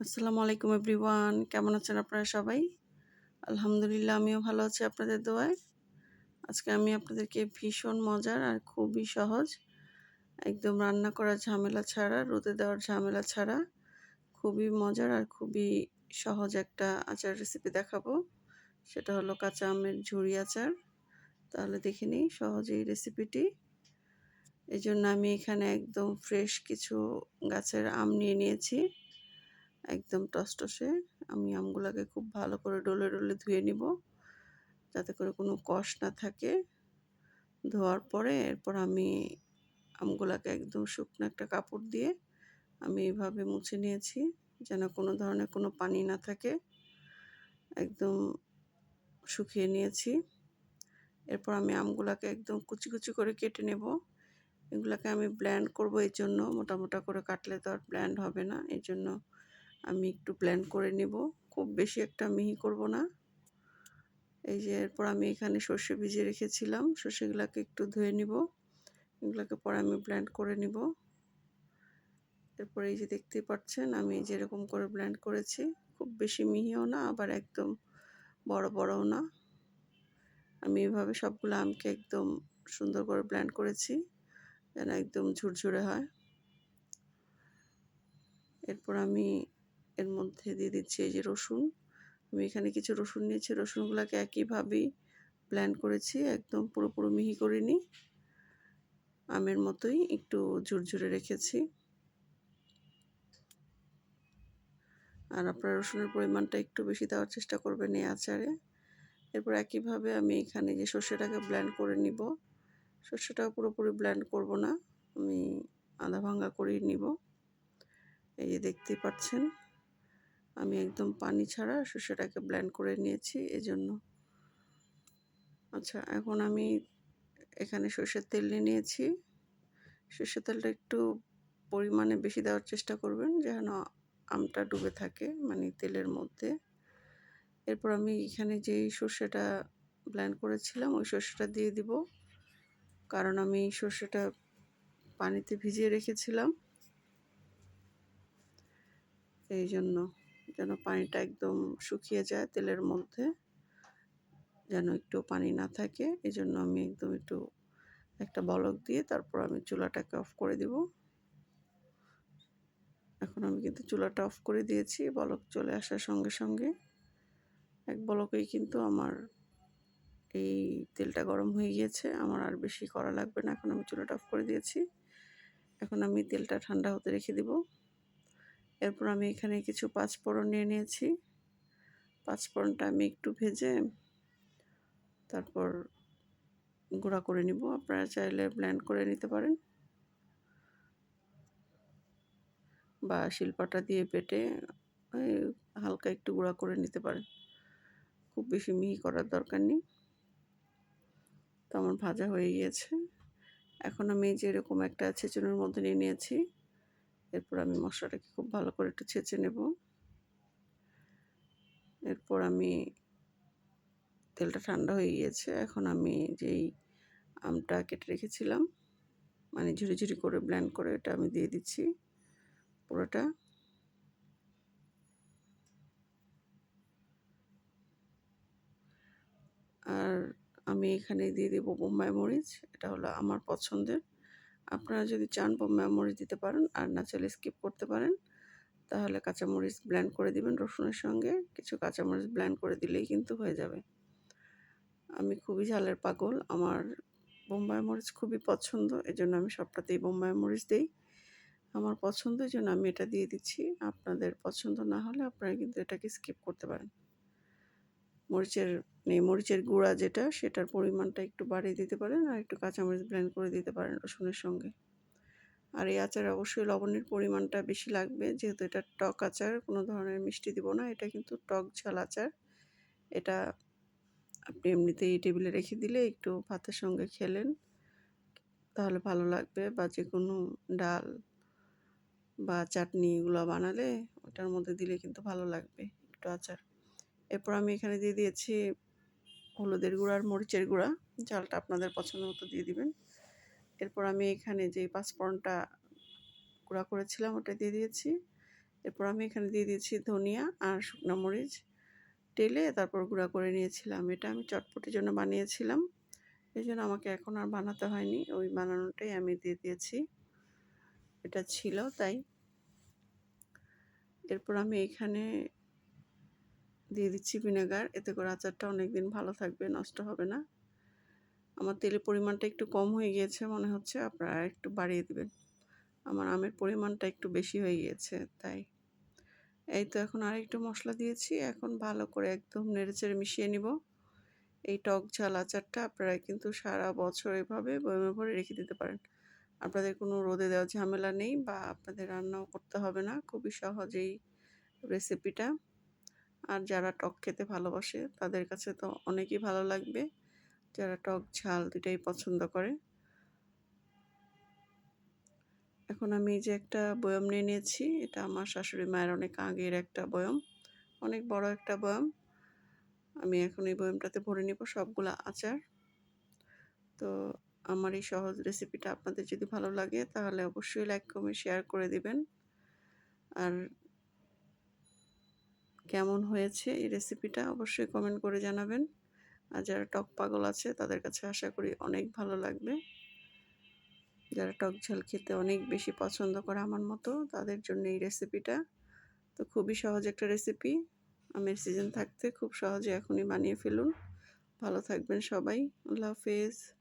আসসালামু আলাইকুম এভরিওয়ান। কেমন আছেন আপনারা সবাই? আলহামদুলিল্লাহ, আমিও ভালো আছি আপনাদের দোয়ায়। আজকে আমি আপনাদেরকে ভীষণ মজার আর খুবই সহজ, একদম রান্না করার ঝামেলা ছাড়া, রোদে দেওয়ার ঝামেলা ছাড়া, খুবই মজার আর খুবই সহজ একটা আচার রেসিপি দেখাবো। সেটা হলো কাঁচা আমের ঝুড়ি আচার। তাহলে দেখে নিই সহজেই রেসিপিটি এই জন্য আমি এখানে একদম ফ্রেশ কিছু গাছের আম নিয়ে নিয়েছি। একদম টসটসে। আমি আমগুলোকে খুব ভালো করে ডলে ডলে ধুয়ে নিব। যাতে করে কোনো কষ না থাকে। ধোয়ার পরে এরপর আমি আমগুলোকে একদম শুকনো একটা কাপড় দিয়ে আমি এইভাবে মুছে নিয়েছি, যেন কোনো ধরনের কোনো পানি না থাকে। একদম শুকিয়ে নিয়েছি। এরপর আমি আমগুলোকে একদম কুচি কুচি করে কেটে নেব। এগুলোকে আমি ব্ল্যান্ড করব এই জন্য মোটা মোটা করে কাটলে তো আর ব্ল্যান্ড হবে না। এই জন্য আমি একটু প্ল্যান করে নেব। খুব বেশি একটা মিহি করব না। এই যে এরপর আমি এখানে সর্ষে ভিজিয়ে রেখেছিলাম। সর্ষেগুলোকে একটু ধুয়ে নিব। এগুলোকে পরে আমি ব্ল্যান্ড করে নিব। এরপর এই যে দেখতেই পাচ্ছেন, আমি যেরকম করে ব্ল্যান্ড করেছি। খুব বেশি মিহিও না, আবার একদম বড়, বড়ও না। আমি এভাবে সবগুলো আমকে একদম সুন্দর করে ব্ল্যান্ড করেছি, যেন একদম ঝুরঝুরে হয়। এরপর আমি এর মধ্যে দিয়ে দিচ্ছি এই যে রসুন। আমি এখানে কিছু রসুন নিয়েছি। রসুনগুলোকে একইভাবেই প্ল্যান করেছি, একদম পুরোপুরো মিহি করিনি। আমের মতোই একটু ঝুরঝুরে রেখেছি। আর আপনার রসুনের পরিমাণটা একটু বেশি দেওয়ার চেষ্টা করবেন এই আচারে। এরপর একইভাবে আমি এখানে যে সর্ষেটাকে ব্ল্যান্ড করে নিব, সর্ষেটাও পুরোপুরি ব্ল্যান্ড করব না। আমি আধা ভাঙ্গা করেই নিব। এই যে দেখতেই পাচ্ছেন। আমি একদম পানি ছাড়া সর্ষেটাকে ব্ল্যান্ড করে নিয়েছি এজন্য। আচ্ছা এখন আমি এখানে সর্ষের তেল নিয়ে নিয়েছি। সর্ষের তেলটা একটু পরিমাণে বেশি দেওয়ার চেষ্টা করবেন যেন আমটা ডুবে থাকে মানে তেলের মধ্যে। এরপর আমি এখানে যেই সর্ষেটা ব্ল্যান্ড করেছিলাম, ওই সর্ষেটা দিয়ে দিব। কারণ আমি সর্ষেটা পানিতে ভিজিয়ে রেখেছিলাম। এই জন্য যেন পানিটা একদম শুকিয়ে যায় তেলের মধ্যে, যেন একটু পানি না থাকে। এই জন্য আমি একদম একটু একটা বলক দিয়ে তারপর আমি চুলাটাকে অফ করে দিব। এখন আমি কিন্তু চুলাটা অফ করে দিয়েছি, বলক চলে আসার সঙ্গে সঙ্গে। এক বলকেই কিন্তু আমার এই তেলটা গরম হয়ে গিয়েছে, আমার আর বেশি করা লাগবে না। এখন আমি চুলাটা অফ করে দিয়েছি। এখন আমি তেলটা ঠান্ডা হতে রেখে দিব। এরপর আমি এখানে কিছু পাঁচফোড়ন নিয়ে নিয়েছি। পাঁচফোড়নটা আমি একটু ভেজে তারপর গুঁড়া করে নিব। আপনারা চাইলে ব্ল্যান্ড করে নিতে পারেন। বা শিল্পাটা দিয়ে পেটে হালকা একটু গুঁড়া করে নিতে পারেন। খুব বেশি মিহি করার দরকার নেই। তো আমার ভাজা হয়ে গিয়েছে। এখন আমি যেরকম একটা ছেচুনের মধ্যে নিয়ে নিয়েছি। এরপর আমি মশলাটাকে খুব ভালো করে একটু ছেঁচে নেব। এরপর আমি তেলটা ঠান্ডা হয়ে গিয়েছে। এখন আমি যেই আমটা কেটে রেখেছিলাম মানে ঝুড়ি ঝুড়ি করে ব্ল্যান্ড করে এটা আমি দিয়ে দিচ্ছি পুরোটা। আর আমি এখানে দিয়ে দেবো বোম্বাই মরিচ, এটা হলো আমার পছন্দের। আপনারা যদি চান মরিচ দিতে পারেন আর না চাইলে স্কিপ করতে পারেন, তাহলে কাঁচামরিচ ব্ল্যান্ড করে দিবেন রসুনের সঙ্গে। কিছু কাঁচামরিচ ব্ল্যান্ড করে দিলেই কিন্তু হয়ে যাবে। আমি খুবই ঝালের পাগল, আমার বোম্বাই মরিচ খুবই পছন্দ এই জন্য আমি সবটাতেই বোম্বাই মরিচ দিই। আমার পছন্দ এই জন্য আমি এটা দিয়ে দিচ্ছি। আপনাদের পছন্দ না হলে আপনারা কিন্তু এটাকে স্কিপ করতে পারেন। মরিচের মানে মরিচের গুঁড়া যেটা, সেটার পরিমাণটা একটু বাড়িয়ে দিতে পারেন আর একটু কাঁচামরিচ ব্লেন্ড করে দিতে পারেন রসুনের সঙ্গে। আর এই আচারে অবশ্যই লবণের পরিমাণটা বেশি লাগবে, যেহেতু এটা টক আচার, কোনো ধরনের মিষ্টি দিব না, এটা কিন্তু টক ঝাল আচার। এটা আপনি এমনিতেই টেবিলে রেখে দিলে একটু ভাতের সঙ্গে খেলেন, তাহলে ভালো লাগবে। বা যে কোনো ডাল বা চাটনি এগুলো বানালে, ওটার মধ্যে দিলে কিন্তু ভালো লাগবে একটু আচার। এরপর আমি এখানে দিয়ে দিয়েছি হলুদের গুঁড়া আর মরিচের গুঁড়া ঝালটা আপনাদের পছন্দ মতো দিয়ে দিবেন। এরপর আমি এখানে যে পাঁচফোড়নটা গুঁড়া করেছিলাম ওটা দিয়ে দিয়েছি। এরপর আমি এখানে দিয়ে দিয়েছি ধনিয়া আর শুকনো মরিচ। টেলে তারপর গুঁড়া করে নিয়েছিলাম। এটা আমি চটপটির জন্য বানিয়েছিলাম। এই জন্য আমাকে এখন আর বানাতে হয়নি। ওই বানানোটাই আমি দিয়ে দিয়েছি। এটা ছিল তাই। এরপর আমি এখানে দিয়ে দিচ্ছি ভিনেগার। এতে করে আচারটা অনেক দিন ভালো থাকবে, নষ্ট হবে না। আমার তেলের পরিমাণটা একটু কম হয়ে গিয়েছে, মনে হচ্ছে আপনারা একটু বাড়িয়ে দিবেন। আমার আমের পরিমাণটা একটু বেশি হয়ে গিয়েছে, তাই। এই তো এখন আর একটু মশলা দিয়েছি, এখন ভালো করে একদম নেড়েচেড়ে মিশিয়ে নিব। এই টক ঝাল আচারটা আপনারা কিন্তু সারা বছর এভাবে বয়মে ভরে রেখে দিতে পারেন। আপনাদের কোনো রোদে দেওয়া ঝামেলা নেই বা আপনাদের রান্নাও করতে হবে না, খুবই সহজেই রেসিপিটা আর যারা টক খেতে ভালোবাসে, তাদের কাছে তো অনেকই ভালো লাগবে। যারা টক ঝাল দুটাই পছন্দ করে। এখন আমি যে একটা বয়ম নিয়ে নিয়েছি, এটা আমার শাশুড়ি মায়ের অনেক আগের একটা বয়ম, অনেক বড় একটা বয়ম। আমি এখন এই বয়মটাতে ভরে নিব সবগুলো আচার। তো আমার এই সহজ রেসিপিটা আপনাদের যদি ভালো লাগে, তাহলে অবশ্যই লাইক, কমেন্ট শেয়ার করে দিবেন। আর কেমন হয়েছে এই রেসিপিটা অবশ্যই কমেন্ট করে জানাবেন। আর যারা টক পাগল আছে, তাদের কাছে আশা করি অনেক ভালো লাগবে। যারা টক ঝাল খেতে অনেক বেশি পছন্দ করে আমার মতো, তাদের জন্য এই রেসিপিটা তো খুবই সহজ একটা রেসিপি আমের সিজন থাকতে খুব সহজে এখনই বানিয়ে ফেলুন। ভালো থাকবেন সবাই। আল্লাহ হাফেজ।